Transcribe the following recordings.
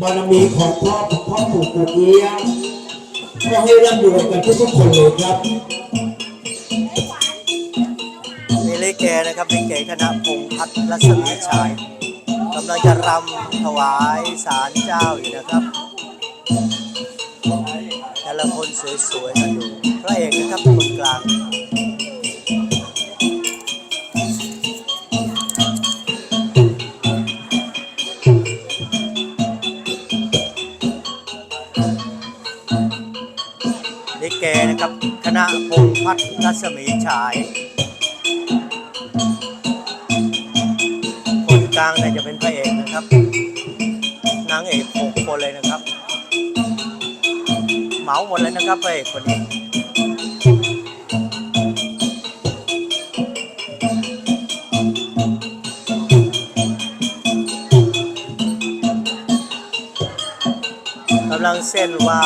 บารมีของพ่อพ่อปู่ปู่เอี้ยงก็ให้ร่ำรวยกันทุกๆคนเลยครับนี่ลิเกนะครับลิเกคณะพงษ์พัฒน์รัศมีชายกำลังจะรำถวายสารเจ้าอยู่นะครับแต่ละคนสวยๆกันดูพระเอกนะครับคนกลาง กับคณะพงพัฒน์รัศมีฉาย คนกลางเนี่ยจะเป็นพระเอกนะครับ นางเอกหกคนเลยนะครับ เหมาหมดเลยนะครับพระเอกคนนี้กำลังเส้นไหว้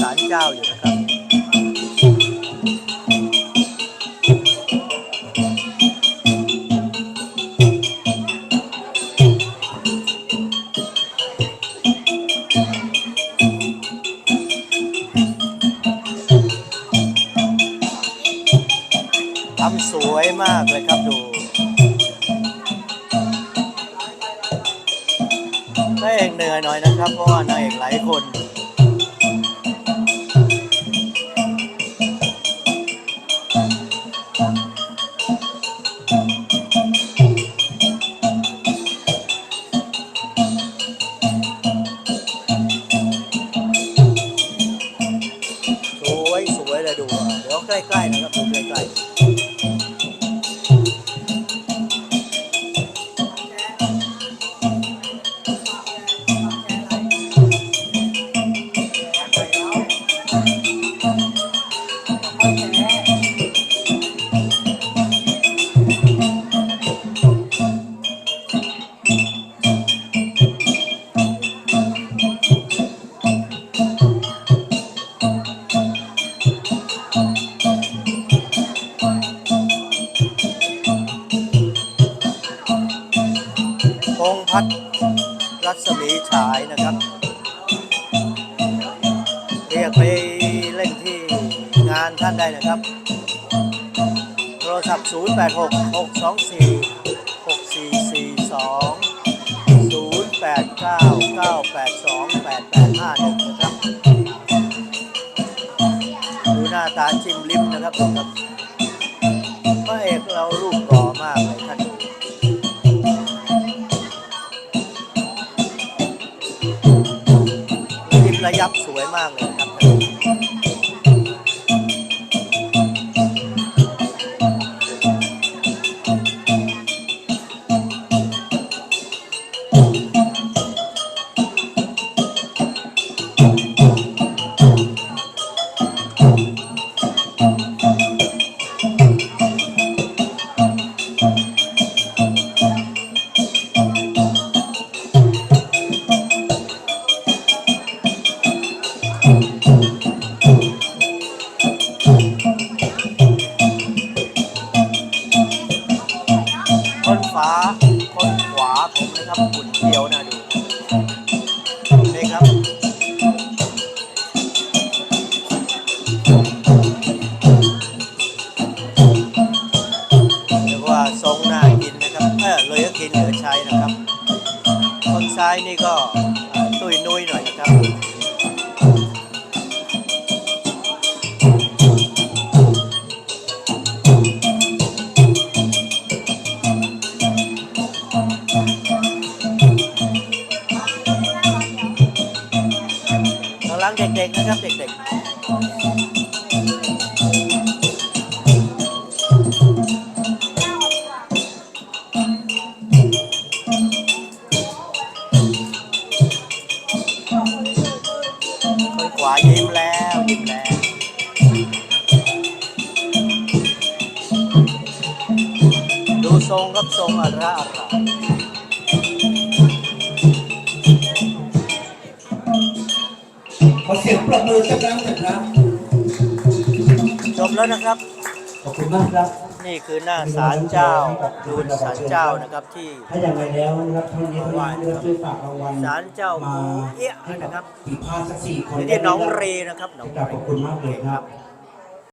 ศาลเจ้าอยู่นะครับ ทำสวยมากเลยครับดูพระเอกเหนื่อยหน่อยนะครับ เพราะว่านางเอกหลายคน พัฒน์รัศมีฉายนะครับ เรียกไปเล่นที่งานท่านได้นะครับ โทรศัพท์ 0 8 6 6 2 4 6 4 4 2 0 8 9 9 8 2 8 8 5 1นะครับ ดูหน้าตาจิ้มลิ้มนะครับดูครับพระเอกเรารูปหล่อ ระยับสวยมากเลย คนฝาคนขวาผมนะครับหุ่นเดียวนะดูนี่ครับเรียกว่าทรงน่ากินนะครับเออเลยก็กินเหลือใช้นะครับ คนซ้ายนี่ก็ตุยนุยหน่อยนะครับ ครับเด็กๆขวายิ้มแล้วยิ้มแล้วดูทรงครับทรงอะไรอะไร เสียงปรบมือสักครั้งนะครับจบแล้วนะครับ ขอบคุณมากครับ นี่คือหน้าศาลเจ้าดูนศาลเจ้านะครับที่ถ้าอย่างไรแล้วนะครับท่านนี้ท่านนี้นะครับช่วยฝากรางวัลศาลเจ้ามาปูเอี้ยะให้นะครับปีพาสักสี่คนที่น้องเรนะครับน้องกราบขอบคุณมากเลยครับค